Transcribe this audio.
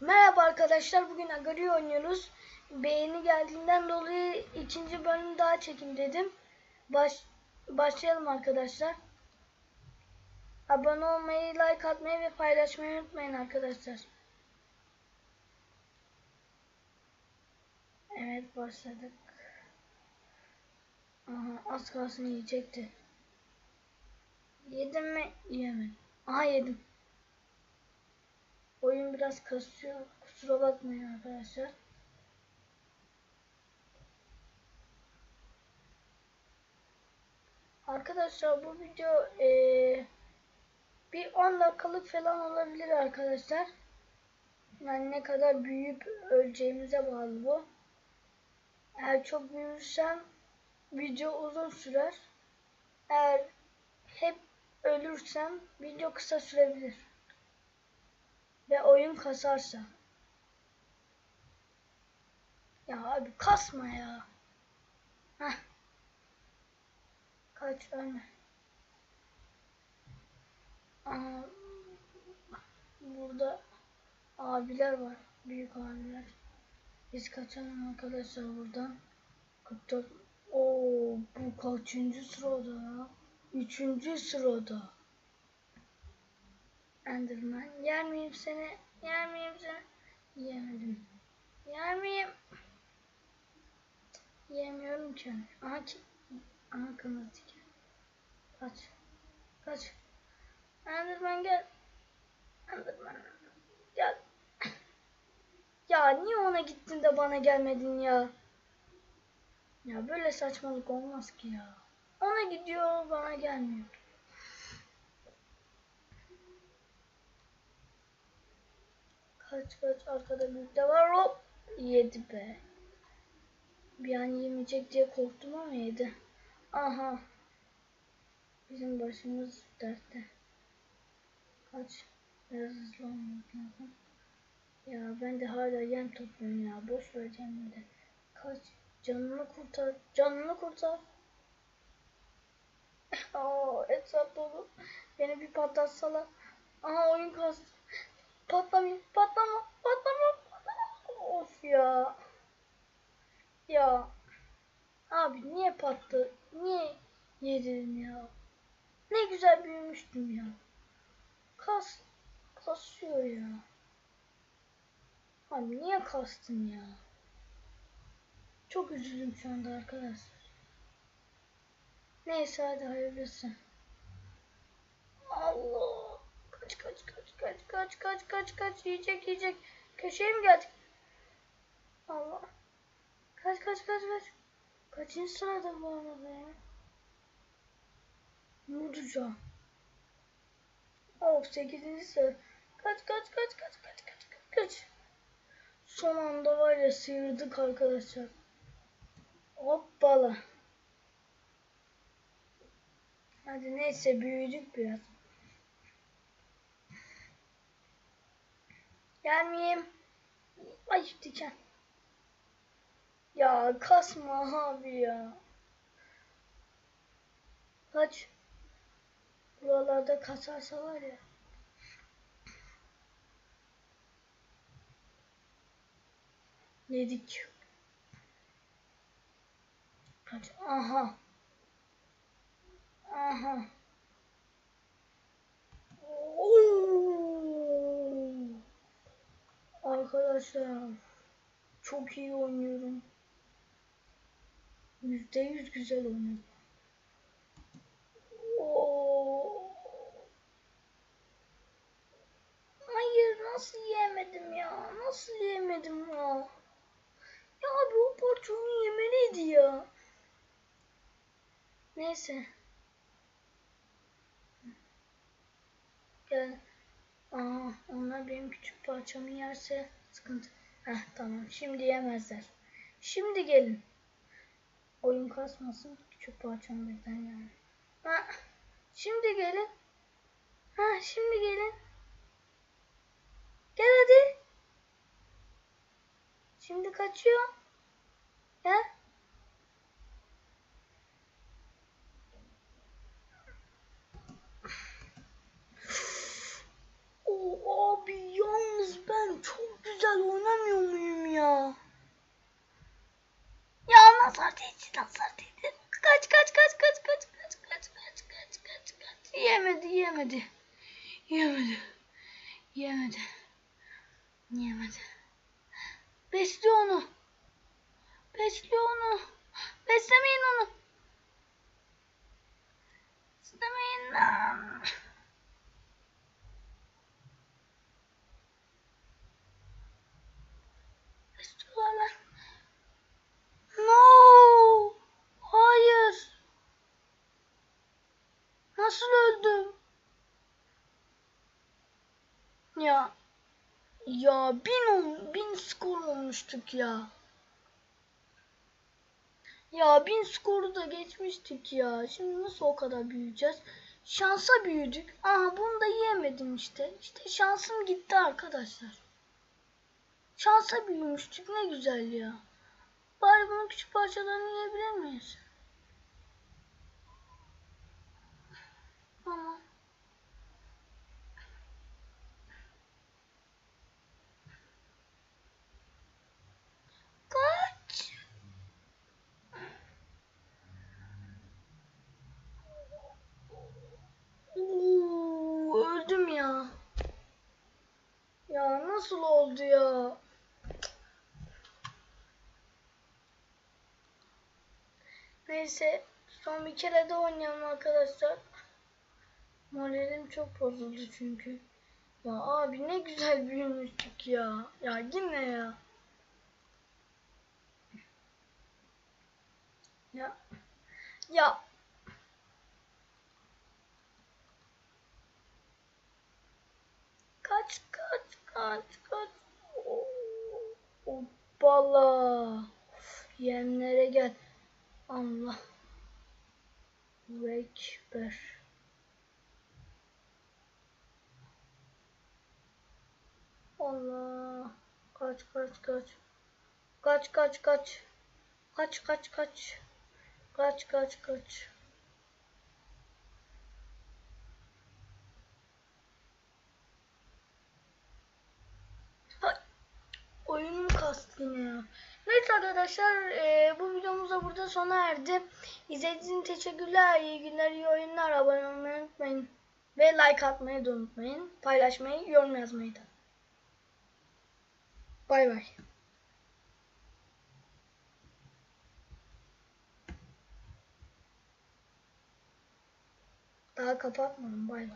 Merhaba arkadaşlar. Bugün Agari oynuyoruz. Beğeni geldiğinden dolayı ikinci bölüm daha çekim dedim. Baş, başlayalım arkadaşlar. Abone olmayı, like atmayı ve paylaşmayı unutmayın arkadaşlar. Evet başladık. Aha az kalsın yiyecekti. Yedim mi? Yemedim. Aha yedim. Biraz kasıyor. Kusura bakmayın arkadaşlar. Arkadaşlar bu video eee, bir 10 dakikalık falan olabilir arkadaşlar. Yani ne kadar büyüyüp öleceğimize bağlı bu. Eğer çok büyürsem video uzun sürer. Eğer hep ölürsem video kısa sürebilir oyun kasarsa. Ya abi kasma ya. Heh. Kaç ölme. Burada abiler var. Büyük abiler. Biz kaçalım arkadaşlar buradan. 44. Oo, bu kaçıncı sırada ya? Üçüncü sırada. Enderman. Yer miyim seni? Yer miyim seni? Yemedim. Yer miyim? Yemiyorum ki. Aha ki. Aha kırmızı diken. Kaç. Kaç. Enderman gel. Enderman. Gel. Ya niye ona gittin de bana gelmedin ya? Ya böyle saçmalık olmaz ki ya. Ona gidiyor bana gelmiyor. Kaç kaç arkada büyük de var hop yedi be. Bir an yemeyecek diye korktum ama yedi. Aha. Bizim başımız dertte. Kaç. Biraz hızlı olmak lazım. Ya ben de hala yem topluyorum ya. Boş vereceğim de. Kaç. Canını kurtar. Canını kurtar. Aa, etraf dolu. Beni bir patlatsalar. Aha oyun kastı. Patlamayın. Patlama. Patlama. patlama. Of ya. Ya. Abi niye pattı? Niye yedin ya? Ne güzel büyümüştüm ya. Kas. Kasıyor ya. Abi niye kastın ya? Çok üzüldüm şu anda arkadaşlar. Neyse hadi hayırlısı. Allah. Kaç kaç kaç kaç kaç kaç kaç kaç yiyecek yiyecek. Köşeye mi geldik? Allah. Kaç kaç kaç kaç. Kaçıncı sırada bu arada ya? Murca. Of 8. sıra. Kaç kaç kaç kaç kaç kaç kaç kaç. Son anda var ya sıyırdık arkadaşlar. Hoppala. Hadi neyse büyüdük biraz. Gelmeyeyim. Ay diken. Ya kasma abi ya. Kaç. Buralarda kasarsa var ya. Yedik. Kaç. Aha. Aha. Oo. Arkadaşlar çok iyi oynuyorum. Yüzde yüz güzel oynuyorum. Oo. Hayır nasıl yemedim ya? Nasıl yemedim ya? Ya abi o portunu yemeliydi ya. Neyse. Gel. Aa, onlar benim küçük parçamı yerse sıkıntı. Heh tamam şimdi yemezler. Şimdi gelin. Oyun kasmasın. Küçük parçamı birden yani. Ha, şimdi gelin. Ha şimdi gelin. Gel hadi. Şimdi kaçıyor. Gel. O abi yalnız ben çok güzel oynamıyor muyum ya? Ya nazar değdi nazar değdi. Kaç kaç kaç kaç kaç kaç kaç kaç kaç kaç kaç. Yemedi yemedi. Yemedi. Yemedi. Yemedi. Besle onu. Besle onu. Beslemeyin onu. Beslemeyin lan. No. Hayır. Nasıl öldüm? Ya. Ya bin, ol- bin skor olmuştuk ya. Ya bin skoru da geçmiştik ya. Şimdi nasıl o kadar büyüyeceğiz? Şansa büyüdük. Aha bunu da yiyemedim işte. İşte şansım gitti arkadaşlar. Şansa büyümüştük ne güzel ya. Bari bunun küçük parçalarını yiyebilir miyiz? Ama kaç. Oo, öldüm ya. Ya nasıl oldu ya? Neyse son bir kere de oynayalım arkadaşlar. Moralim çok bozuldu çünkü. Ya abi ne güzel büyümüştük ya. Ya yine ya. Ya. Ya. Kaç kaç kaç. Oo, Hoppala. Yemlere gel. Allah. Ekber. Allah. Kaç kaç kaç. Kaç kaç kaç. Kaç kaç kaç. Kaç kaç kaç. Ay, Oyunum Neyse arkadaşlar e, bu videomuz da burada sona erdi. İzlediğiniz için teşekkürler. İyi günler, iyi oyunlar. Abone olmayı unutmayın. Ve like atmayı da unutmayın. Paylaşmayı, yorum yazmayı da. Bay bay. Daha kapatmadım. Bay bay.